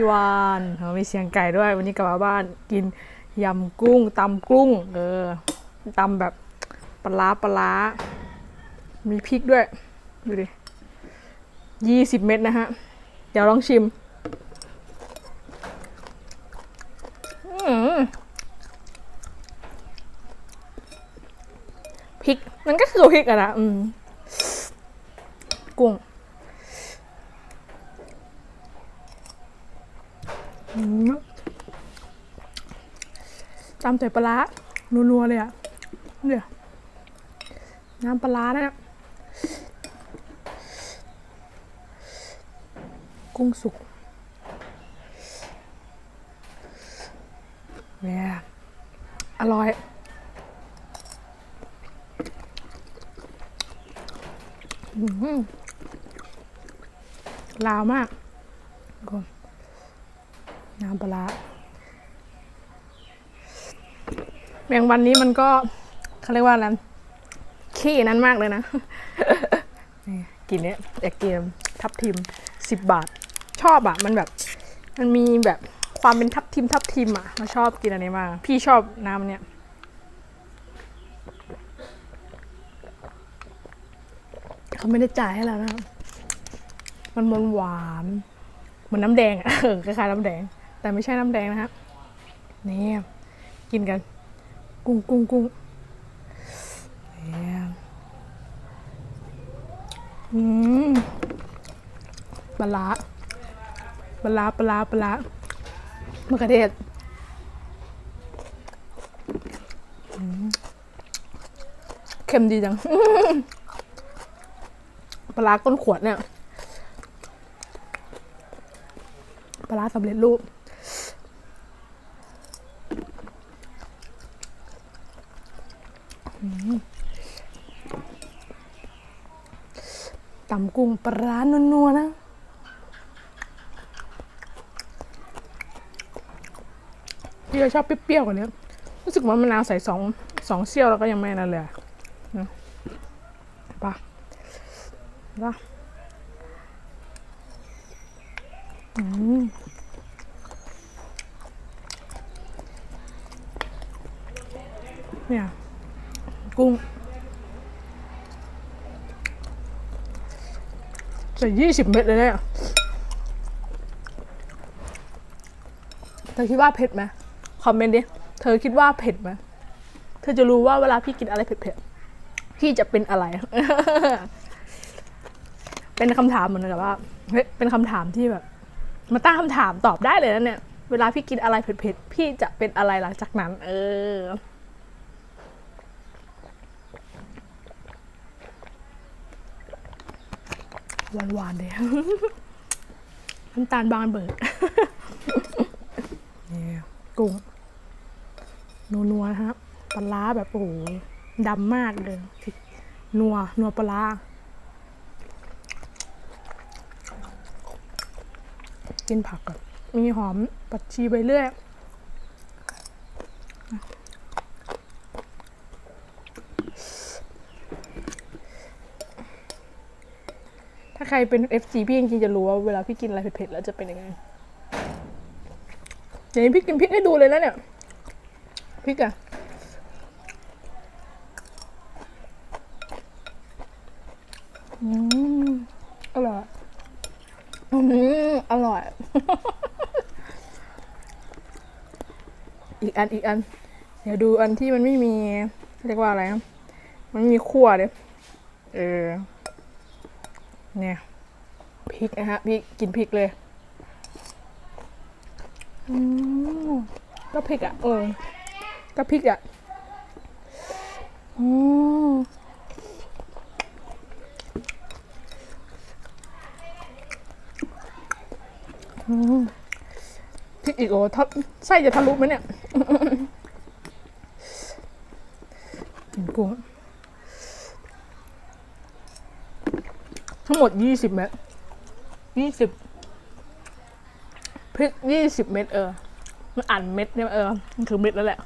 พี่วานเออมีเสียงไก่ด้วย วันนี้กลับมาบ้านกินยำกุ้งตำกุ้ง เออตำแบบปลาปลา มีพริกด้วย ดูดิยี่สิบเม็ดนะฮะ เดี๋ยวลองชิมอืมพริก มันก็คือพริกอะนะอืมกุ้ง อืม ตำใส่ปลานัวๆเลยอะเนี่ยน้ำปลาร้าเนี่ยกุ้งสุกเนี่ยอร่อยลาวมาก น้ำปลาร้าแมงวันนี้มันก็เขาเรียกว่าอะไรขี้นั้นมากเลยนะนี่กินเนี้ยอยากกินทับทิมสิบบาท ชอบอะมันแบบ มันมีแบบความเป็นทับทิมทับทิมอะเราชอบกินอันนี้มาก พี่ชอบน้ำเนี้ยเขาไม่ได้จ่ายให้เรานะมันมันหวาน เหมือนน้ำแดงอะคล้ายๆน้ำแดง แต่ไม่ใช่น้ำแดงนะฮะนี่กินกัน กุ้งกุ้งกุ้งนี่อืมปลาปลาปลาปลามะเขือเทศเค็มดีจัง ปลาร้าก้นขวดเนี่ย ปลาร้าสำเร็จรูป ตำกุ้งปลาร้านัวๆนะพี่ก็ชอบเปรี้ยวๆกว่านี้รู้สึกว่ามะนาวใส่สองสองเซี่ยวแล้วก็ยังไม่นั่นเลยนะไปะปะอืมเนี่ย กุ้งใส่ยี่สิบเม็ดเลยเนี่ยเธอคิดว่าเผ็ดไหมคอมเมนต์ดิ เธอคิดว่าเผ็ดไหมเธอจะรู้ว่าเวลาพี่กินอะไรเผ็ดๆ พี่จะเป็นอะไร เป็นคำถามเหมือนกับว่า เฮ้ย เป็นคำถามที่แบบ มาตั้งคำถามตอบได้เลยนะเนี่ย เวลาพี่กินอะไรเผ็ดๆ พี่จะเป็นอะไรหลังจากนั้น เออ หวานๆเลยน้ำตาลบางเบิดนี่กุ้งนัวๆนะครับปลาแบบโอ้โหดำมากเลยนัวนัวปลากินผักก่อนมีหอมปัดชีไปเรื่อย ใครเป็น FC พี่จริงๆจะรู้ว่าเวลาพี่กินอะไรเผ็ดๆแล้วจะเป็นยังไงอย่างนี้พี่กินพริกให้ดูเลยนะเนี่ยพริกอะอืมอร่อยอืมอร่อย อีกอันอีกอัน เดี๋ยวดูอันที่มันไม่มีเรียกว่าอะไรนะมันมีขั้วเลยเออเนี่ย พริกนะฮะพี่กินพริกเลยอืมก็พริกอะเออก็พริกอะอืมพริกอีกโอ้ทะไส้จะทะลุไหมเนี่ยกินกุ้งทั้งหมดยี่สิบเม็ด ยี่สิบพริกยี่สิบเม็ดเออ มันอ่านเม็ดเนี่ยเออ มันคือเม็ดแล้วแหละ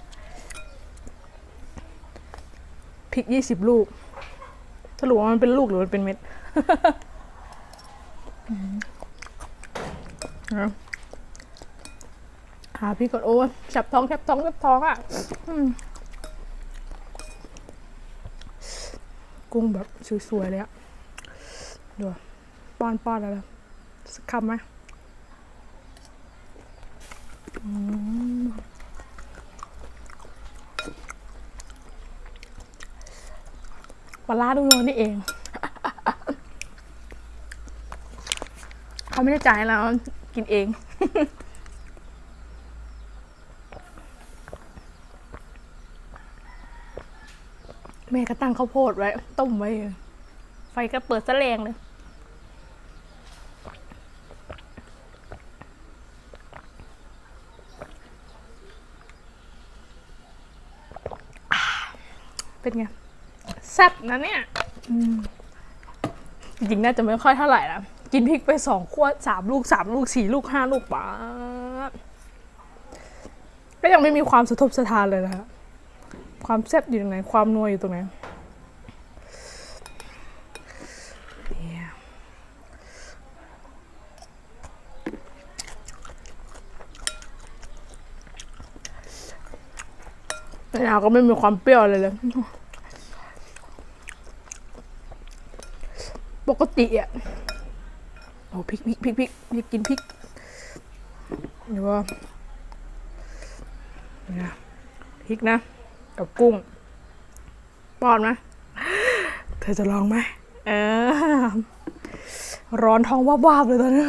พริกยี่สิบลูก สรุปว่ามันเป็นลูกหรือมันเป็นเม็ดอืมเอาพี่ก่อนโอ้ยแสบท้องแสบท้องแสบท้องอะกุ้งแบบสวยๆเลยอะดูป้อนป้อนอะไร สักคำไหมปลาร้าดูนนี่เอง เขาไม่ได้จ่ายให้เรากินเองแม่ก็ตั้งข้าวโพดไว้ ต้มไว้ ไฟก็เปิดซะแรงเลย เป็นไงแซ่บนะเนี่ยจริงๆน่าจะไม่ค่อยเท่าไหร่ละกินพริกไปสองขวดสามลูกสามลูกสี่ลูกห้าลูกป๊าก็ยังไม่มีความสะทบสะทานเลยนะฮะความแซ่บอยู่ตรงไหน ความนัวอยู่ตรงไหนเนี่ยมะนาวก็ไม่มีความเปรี้ยวเลยเลย ปกติอะโอ้พริกพริกพริกพริกอยากกินพริกหรือว่านี่ยพริกนะ กับกุ้งป้อนไหมเธอจะลองไหมเออร้อนท้องวาบๆเลยตอนนี้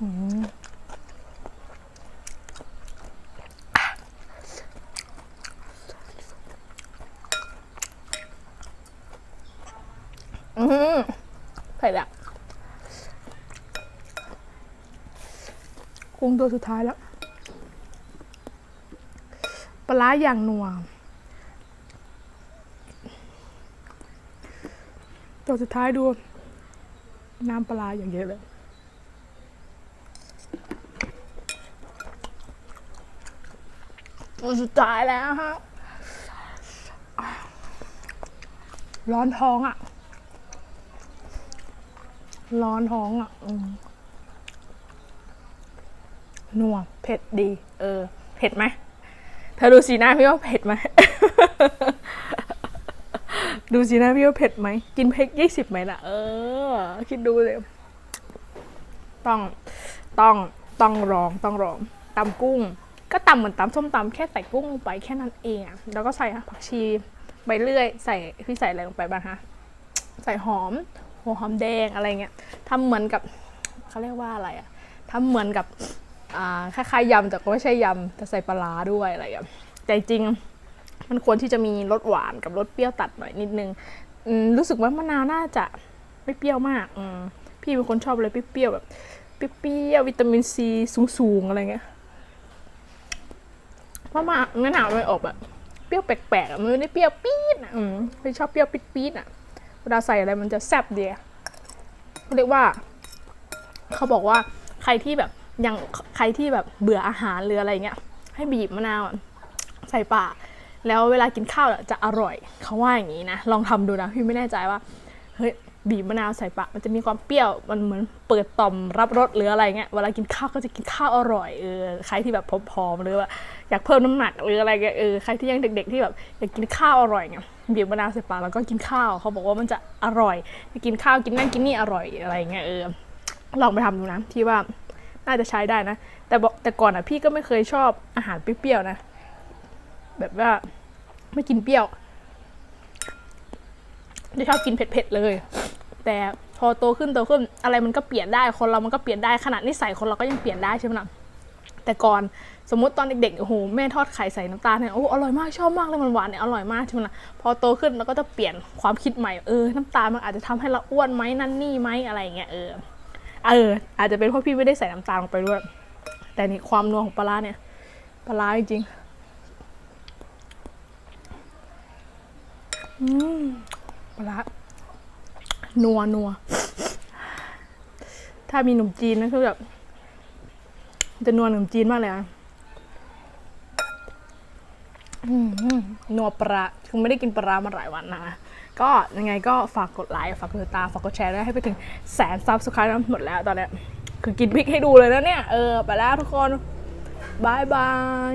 อืมอืมเผ็ดอะ กุ้งตัวสุดท้ายแล้ว ปลาอย่างนัว ตัวสุดท้ายดู น้ำปลาอย่างเยอะเลยตัวสุดท้ายแล้วฮะ ร้อนท้องอะ ร้อนท้องอะ นัวเผ็ดดี เออ เผ็ดไหมเธอดูสีหน้าพี่ว่าเผ็ดไหมดูสีหน้าพี่ว่าเผ็ดไหมกินเผ็ดยี่สิบไหมล่ะ เออ คิดดูเลยต้องต้องต้องลองต้องลองตำกุ้ง ก็ตำเหมือนตำส้มตำแค่ใส่กุ้งลงไปแค่นั้นเองอะแล้วก็ใส่ผักชีใบเลื่อย ใส่พี่ใส่อะไรลงไปบ้างคะใส่หอมหัวหอมแดงอะไรเงี้ยทำเหมือนกับเขาเรียกว่าอะไรอะทำเหมือนกับ อ่าคล้ายๆยำแต่ก็ไม่ใช่ยำแต่ใส่ปลาร้าด้วยอะไรอย่างี้แต่จริงมันควรที่จะมีรสหวานกับรสเปรี้ยวตัดหน่อยนิดนึงรู้สึกว่ามะนาวน่าจะไม่เปรี้ยวมากอพี่เป็นคนชอบอะไรเปรี้ยวๆแบบเปรี้ยววิตามินซีสูงๆอะไรเงี้ยเพราะมามะนาวมันออกแบบเปรี้ยวแปลกๆมันไม่ได้เปรี้ยวปี๊ดอะอืมไม่ชอบเปรี้ยวปี๊ดๆอะเวลาใส่อะไรมันจะแซ่บดีอะเขาเรียกว่า เขาบอกว่าใครที่แบบ อยังใครที่แบบเบื่ออาหารหรืออะไรเงี้ยให้บีบมะนาวใส่ปากแล้วเวลากินข้าวจะอร่อยเขาว่าอย่างนี้นะลองทำดูนะพี่ไม่แน่ใจว่าเฮ้ยบีบมะนาวใส่ปากมันจะมีความเปรี้ยวมันเหมือนเปิดต่อมรับรสหรืออะไรเงี้ยเวลากินข้าวก็จะกินข้าวอร่อยเออใครที่แบบผอมๆหรือว่าอยากเพิ่มน้ำหนักหรืออะไรเงี้ยเออใครที่ยังเด็ก ๆ ที่แบบอยากกินข้าวอร่อยเงี้ยบีบมะนาวใส่ปากแล้วก็กินข้าวเขาบอกว่ามันจะอร่อยกินข้าวกินนั่นกินนี่อร่อยอะไรเงี้ยเออลองไปทำดูนะที่ว่า น่าจะใช้ได้นะ แต่บอกแต่ก่อนอะพี่ก็ไม่เคยชอบอาหารเปรี้ยวๆนะ แบบว่าไม่กินเปรี้ยวจะชอบกินเผ็ดๆเลย แต่พอโตขึ้นโตขึ้นอะไรมันก็เปลี่ยนได้คนเรามันก็เปลี่ยนได้ขนาดนิสัยคนเราก็ยังเปลี่ยนได้ใช่ไหมล่ะแต่ก่อนสมมติตอนเด็กๆโอ้โหแม่ทอดไข่ใส่น้ำตาลเนี่ยโอ้อร่อยมากชอบมากเลยมันหวานเนี่ยอร่อยมากใช่ไหมล่ะพอโตขึ้นเราก็จะเปลี่ยนความคิดใหม่เออน้ำตาลมันอาจจะทำให้เราอ้วนไหมนั่นนี่ไหมอะไรอย่างเงี้ยเออ เออ อาจจะเป็นเพราะพี่ไม่ได้ใส่น้ำตาลลงไปด้วย แต่นี่ความนัวของปลาร้าเนี่ย ปลาร้าจริงอืมปลาร้านัวนัว ถ้ามีหนุ่มจีนนะคือแบบจะนัวหนุ่มจีนมากเลยอะอืมนัวปลาคือไม่ได้กินปลาร้ามาหลายวันนะ ก็ยังไงก็ฝากกดไลค์ฝากกดติดตามฝากกดแชร์ด้วยให้ไปถึงแสนซับสไครต์หมดแล้วตอนเนี้ยคือกินพริกให้ดูเลยนะเนี่ย เออ ไปแล้วทุกคนบายบาย